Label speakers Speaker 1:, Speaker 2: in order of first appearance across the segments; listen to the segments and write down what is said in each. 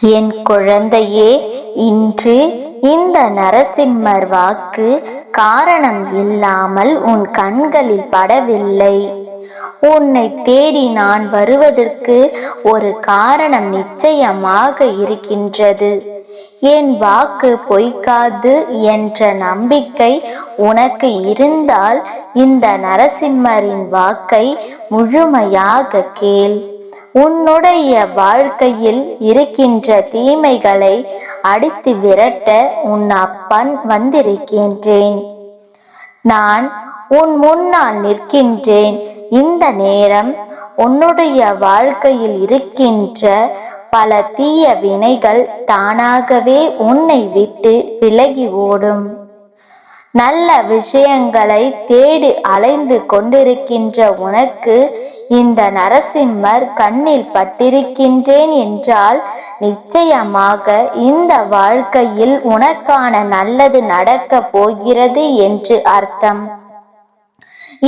Speaker 1: என் குழந்தையே இன்று இந்த நரசிம்மர் வாக்கு காரணம் இல்லாமல் உன் கண்களில் படவில்லை. உன்னை தேடி நான் வருவதற்கு ஒரு காரணம் நிச்சயமாக இருக்கின்றது. என் வாக்கு பொய்க்காது என்ற நம்பிக்கை உனக்கு இருந்தால் இந்த நரசிம்மரின் வாக்கை முழுமையாக கேள். உன்னுடைய வாழ்க்கையில் இருக்கின்ற தீமைகளை அடித்து விரட்ட உன் அப்பன் வந்திருக்கின்றேன். நான் உன் முன்னால் நிற்கின்றேன். இந்த நேரம் உன்னுடைய வாழ்க்கையில் இருக்கின்ற பல தீய வினைகள் தானாகவே உன்னை விட்டு விலகி ஓடும். நல்ல விஷயங்களை தேடி அலைந்து கொண்டிருக்கின்ற உனக்கு இந்த நரசிம்மர் கண்ணில் பட்டிருக்கின்றேன் என்றால் நிச்சயமாக இந்த வாழ்க்கையில் உனக்கான நல்லது நடக்க போகிறது என்று அர்த்தம்.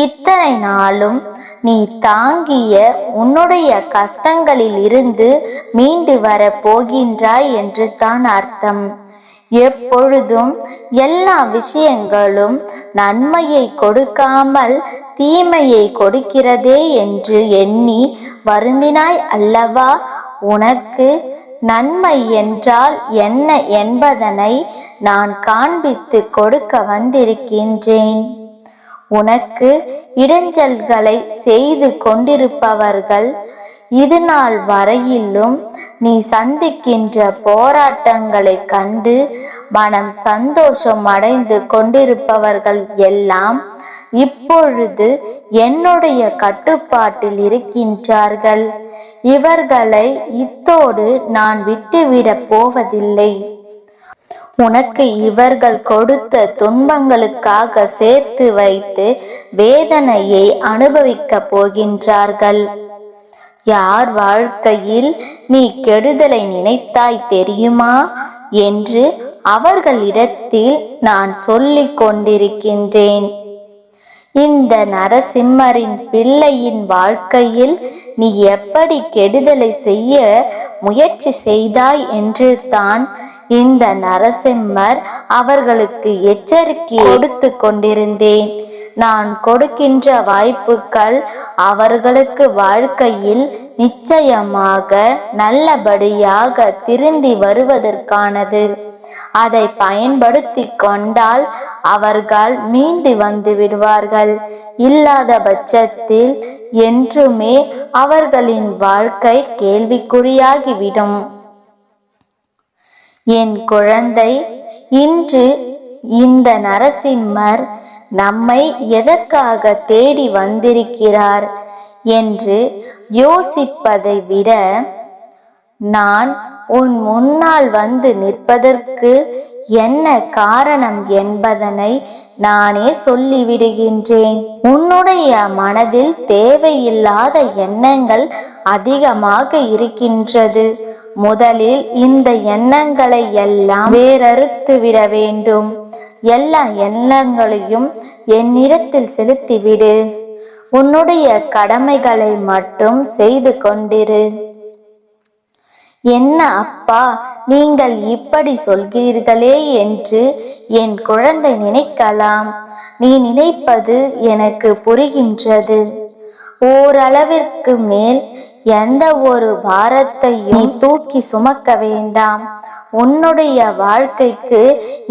Speaker 1: இத்தனை நாளும் நீ தாங்கிய உன்னுடைய கஷ்டங்களில் இருந்து மீண்டு வர போகின்றாய் என்று தான் அர்த்தம். எப்பொழுதும் எல்லா விஷயங்களும் நன்மையை கொடுக்காமல் தீமையை கொடுக்கிறதே என்று எண்ணி வருந்தினாய் அல்லவா? உனக்கு நன்மை என்றால் என்ன என்பதனை நான் காண்பித்து கொடுக்க வந்திருக்கின்றேன். உனக்கு இடைஞ்சல்களை செய்து கொண்டிருப்பவர்கள் இது நாள் வரையிலும் நீ சந்திக்கின்ற போராட்டங்களை கண்டு மனம் சந்தோஷம் அடைந்து கொண்டிருப்பவர்கள் எல்லாம் இப்பொழுது என்னுடைய கட்டுப்பாட்டில் இருக்கின்றார்கள். இவர்களை இத்தோடு நான் விட்டுவிடப் போவதில்லை. உனக்கு இவர்கள் கொடுத்த துன்பங்களுக்காக சேர்த்து வைத்து வேதனையை அனுபவிக்கப் போகின்றார்கள். யார் வாழ்க்கையில் நீ கெடுதலை நினைத்தாய் தெரியுமா? என்று அவர்களிடத்தில் நான் சொல்லிக் கொண்டிருக்கின்றேன். இந்த நரசிம்மரின் பிள்ளையின் வாழ்க்கையில் நீ எப்படி கெடுதலை செய்ய முயற்சி செய்தாய் என்று தான் இந்த நரசிம்மர் அவர்களுக்கு எச்சரிக்கை கொடுத்து கொண்டிருந்தேன். நான் கொடுக்கின்ற வாய்ப்புகள் அவர்களுக்கு வாழ்க்கையில் நிச்சயமாக நல்லபடியாக திருந்தி வருவதற்கானது. அதை பயன்படுத்தி கொண்டால் அவர்கள் மீண்டு வந்து விடுவார்கள். இல்லாத பட்சத்தில் என்றுமே அவர்களின் வாழ்க்கை கேள்விக்குறியாகிவிடும். என் குழந்தை இன்று இந்த நரசிம்மர் நம்மை எதற்காக தேடி வந்திருக்கிறார் என்று யோசிப்பதை விட நான் உன் முன்னால் வந்து நிற்பதற்கு என்ன காரணம் என்பதனை நானே சொல்லிவிடுகின்றேன். உன்னுடைய மனதில் தேவையில்லாத எண்ணங்கள் அதிகமாக இருக்கின்றது. முதலில் இந்த எண்ணங்களை எல்லாம் வேறறுத்து விட வேண்டும். எல்லா எண்ணங்களையும் என்னிடத்தில் செலுத்திவிடு. உன்னுடைய கடமைகளை மட்டும் செய்து கொண்டிரு. என்ன அப்பா நீங்கள் இப்படி சொல்கிறீர்களே என்று என் குழந்தை நினைக்கலாம். நீ நினைப்பது எனக்கு புரிகின்றது. ஓரளவிற்கு மேல் எந்த ஒரு பாரத்தையும் நீ தூக்கி சுமக்க வேண்டாம். உன்னுடைய வாழ்க்கைக்கு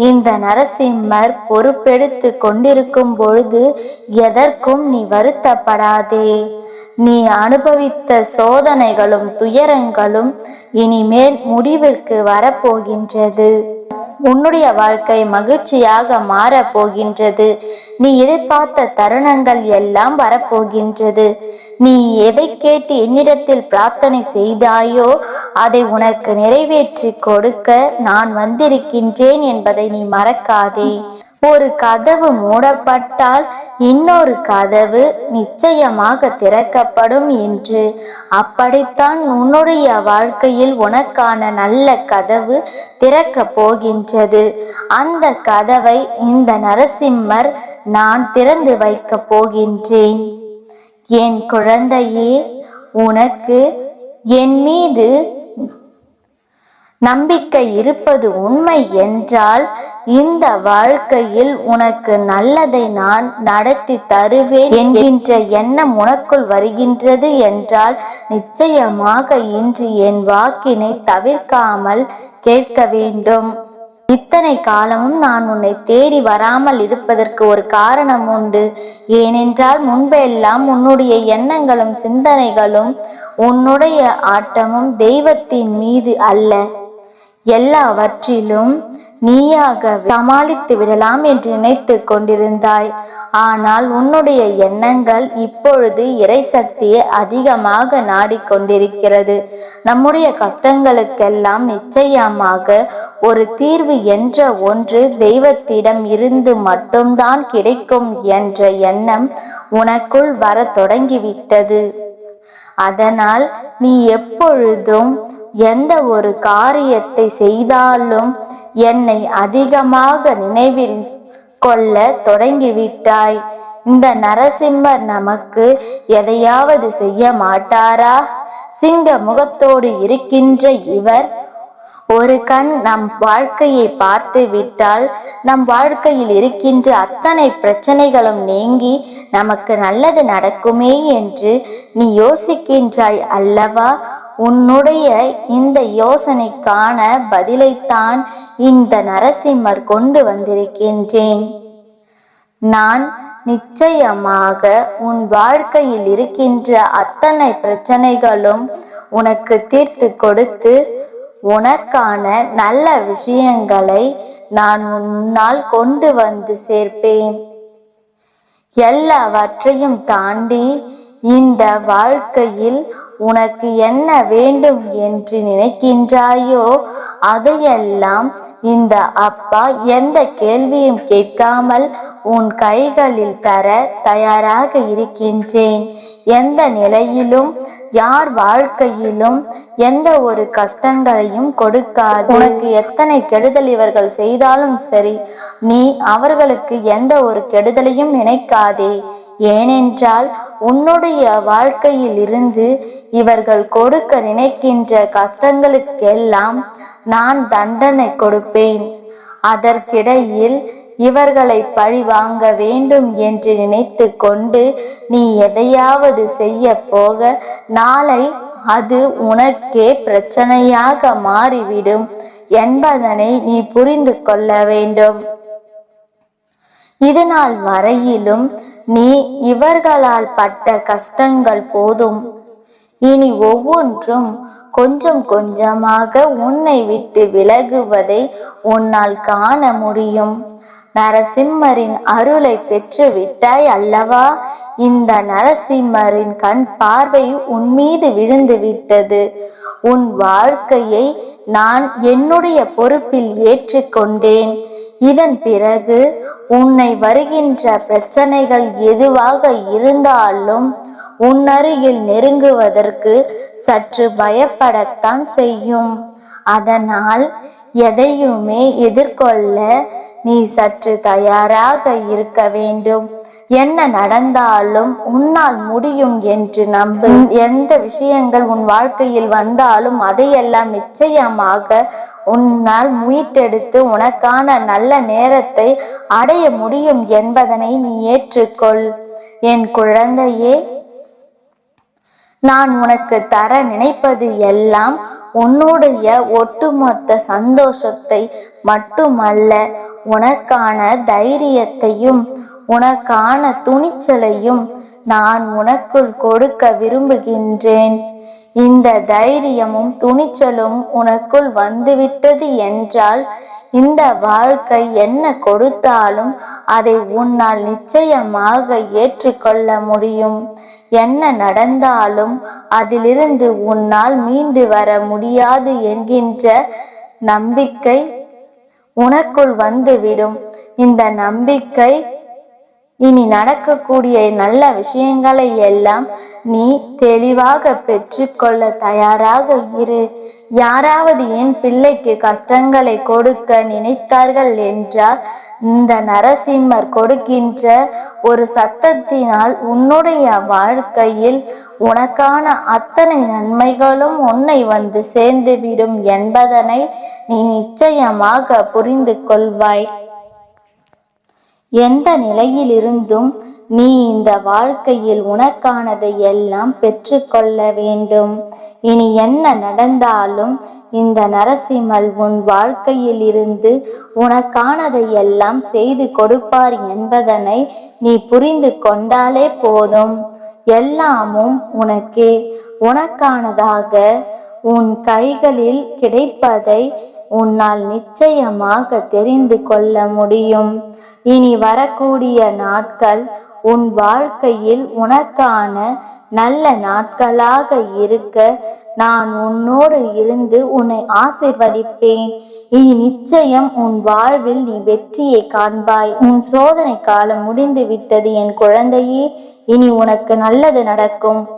Speaker 1: இந்த நரசிம்மர் பொறுப்பெடுத்து கொண்டிருக்கும் பொழுது எதற்கும் நீ வருத்தப்படாதே. நீ அனுபவித்த சோதனைகளும் துயரங்களும் இனிமேல் முடிவிற்கு வரப்போகின்றது. உன்னுடைய வாழ்க்கை மகிழ்ச்சியாக மாறப் போகின்றது. நீ எதிர்பார்த்த தருணங்கள் எல்லாம் வரப்போகின்றது. நீ எதை கேட்டு என்னிடத்தில் பிரார்த்தனை செய்தாயோ அதை உனக்கு நிறைவேற்றி கொடுக்க நான் வந்திருக்கின்றேன் என்பதை நீ மறக்காதே. ஒரு கதவு மூடப்பட்டால் இன்னொரு கதவு நிச்சயமாக திறக்கப்படும் என்று. அப்படித்தான் உன்னுடைய வாழ்க்கையில் உனக்கான நல்ல கதவு திறக்கப் போகின்றது. அந்த கதவை இந்த நரசிம்மர் நான் திறந்து வைக்கப் போகின்றேன். என் குழந்தையே உனக்கு என் மீது நம்பிக்கை இருப்பது உண்மை என்றால் இந்த வாழ்க்கையில் உனக்கு நல்லதை நான் நடத்தி தருவேன் என்கின்ற எண்ணம் உனக்குள் வருகின்றது என்றால் நிச்சயமாக இன்று என் வாக்கினை தவிர்க்காமல் கேட்க வேண்டும். இத்தனை காலமும் நான் உன்னை தேடி வராமல் இருப்பதற்கு ஒரு காரணம் உண்டு. ஏனென்றால் முன்பெல்லாம் உன்னுடைய எண்ணங்களும் சிந்தனைகளும் உன்னுடைய ஆட்டமும் தெய்வத்தின் மீது அல்ல. எல்லாவற்றிலும் நீயாக சமாளித்து விடலாம் என்று நினைத்து கொண்டிருந்தாய். ஆனால் உன்னுடைய எண்ணங்கள் இப்பொழுது இறை சக்தியை அதிகமாக நாடிக்கொண்டிருக்கிறது. நம்முடைய கஷ்டங்களுக்கெல்லாம் நிச்சயமாக ஒரு தீர்வு என்ற ஒன்று தெய்வத்திடம் இருந்து மட்டும்தான் கிடைக்கும் என்ற எண்ணம் உனக்குள் வர தொடங்கிவிட்டது. அதனால் நீ எப்பொழுதும் எந்த ஒரு காரியத்தை செய்தாலும் என்னை அதிகமாக நினைவில் கொள்ள தொடங்கிவிட்டாய். இந்த நரசிம்மர் நமக்கு எதையாவது செய்ய மாட்டாரா? சிங்க முகத்தோடு இருக்கின்ற இவர் ஒரு கண் நம் வாழ்க்கையை பார்த்து விட்டால் நம் வாழ்க்கையில் இருக்கின்ற அத்தனை பிரச்சனைகளும் நீங்கி நமக்கு நல்லது நடக்குமே என்று நீ யோசிக்கின்றாய் அல்லவா? உன்னுடைய இந்த யோசனைக்கான பதிலைத்தான் இந்த நரசிம்மர் கொண்டு வந்திருக்கின்றேன். நான் நிச்சயமாக உன் வாழ்க்கையில் இருக்கின்ற அத்தனை பிரச்சனைகளும் உனக்கு தீர்த்து கொடுத்து உனக்கான நல்ல விஷயங்களை நான் உன்னால் கொண்டு வந்து சேர்ப்பேன். எல்லாவற்றையும் தாண்டி இந்த வாழ்க்கையில் உனக்கு என்ன வேண்டும் என்று நினைக்கின்றாயோ அதையெல்லாம் இந்த அப்பா எந்த கேள்வியும் கேட்காமல் உன் கைகளில் தர தயாராக இருக்கின்றேன். எந்த நிலையிலும் யார் வாழ்க்கையிலும் எந்த ஒரு கஷ்டங்களையும் கொடுக்காது. உனக்கு எத்தனை கெடுதல் இவர்கள் செய்தாலும் சரி நீ அவர்களுக்கு எந்த ஒரு கெடுதலையும் நினைக்காதே. ஏனென்றால் உன்னுடைய வாழ்க்கையில் இருந்து இவர்கள் கொடுக்க நினைக்கின்ற கஷ்டங்களுக்கெல்லாம் நான் தண்டனை கொடுப்பேன். அதற்கிடையில் இவர்களை பழி வாங்க வேண்டும் என்று நினைத்து கொண்டு நீ எதையாவது செய்ய போக நாளை அது உனக்கே பிரச்சனையாக மாறிவிடும் என்பதனை நீ புரிந்து கொள்ள வேண்டும். இதனால் வரையிலும் நீ இவர்களால் பட்ட கஷ்டங்கள் போதும். இனி ஒவ்வொன்றும் கொஞ்சம் கொஞ்சமாக உன்னை விட்டு விலகுவதை உன்னால் காண முடியும். நரசிம்மரின் அருளை பெற்று விட்டாய் அல்லவா? இந்த நரசிம்மரின் கண் பார்வை உன் மீது விழுந்து விட்டது. உன் வாழ்க்கையை நான் என்னுடைய பொறுப்பில் ஏற்றுக்கொண்டேன். இதன் பிறகு உன்னை வருகின்ற பிரச்சனைகள் எதுவாக இருந்தாலும் உன் அருகில் நெருங்குவதற்கு சற்று பயப்படத்தான் செய்யும். அதனால் எதையுமே எதிர்கொள்ள நீ சற்று தயாராக இருக்க வேண்டும். என்ன நடந்தாலும் உன்னால் முடியும் என்று நம்பு. எந்த விஷயங்கள் உன் வாழ்க்கையில் வந்தாலும் அதையெல்லாம் நிச்சயமாக உன்னால் மீட்டெடுத்து உனக்கான நல்ல நேரத்தை அடைய முடியும் என்பதனை நீ ஏற்றுக்கொள். என் குழந்தையே நான் உனக்கு தர நினைப்பது எல்லாம் உன்னுடைய ஒட்டுமொத்த சந்தோஷத்தை மட்டுமல்ல உனக்கான தைரியத்தையும் உனக்கான துணிச்சலையும் நான் உனக்குள் கொடுக்க விரும்புகின்றேன். இந்த தைரியமும் துணிச்சலும் உனக்குள் வந்துவிட்டது என்றால் இந்த வாழ்க்கை என்ன கொடுத்தாலும் அதை உன்னால் நிச்சயமாக ஏற்றுக்கொள்ள முடியும். என்ன நடந்தாலும் அதிலிருந்து உன்னால் மீண்டு வர முடியாது என்கின்ற நம்பிக்கை உனக்குள் வந்துவிடும். இந்த நம்பிக்கை இனி நடக்கக்கூடிய நல்ல விஷயங்களை எல்லாம் நீ தெளிவாக பெற்றுக்கொள்ள தயாராக இரு. யாராவது என் பிள்ளைக்கு கஷ்டங்களை கொடுக்க நினைத்தார்கள் என்றால் இந்த நரசிம்மர் கொடுக்கின்ற ஒரு சத்தத்தினால் உன்னுடைய வாழ்க்கையில் உனக்கான அத்தனை நன்மைகளும் உன்னை வந்து சேர்ந்துவிடும் என்பதனை நீ நிச்சயமாக புரிந்து கொள்வாய். எந்த நிலையிலிருந்தும் நீ இந்த வாழ்க்கையில் உனக்கானதை எல்லாம் பெற்றுக்கொள்ள வேண்டும். இனி என்ன நடந்தாலும் இந்த நரசிம்மல் உன் வாழ்க்கையில் இருந்து உனக்கானதை எல்லாம் செய்து கொடுப்பார் என்பதனை நீ புரிந்து கொண்டாலே போதும். எல்லாமும் உனக்கே. உனக்கானதாக உன் கைகளில் கிடைப்பதை உன்னால் நிச்சயமாக தெரிந்து கொள்ள முடியும். இனி வரக்கூடிய நாட்கள் உன் வாழ்க்கையில் உனக்கான நல்ல நாட்களாக இருக்க நான் உன்னோடு இருந்து உன்னை ஆசிர்வதிப்பேன். இனி நிச்சயம் உன் வாழ்வில் நீ வெற்றியை காண்பாய். உன் சோதனை காலம் முடிந்து விட்டது என் குழந்தையே இனி உனக்கு நல்லது நடக்கும்.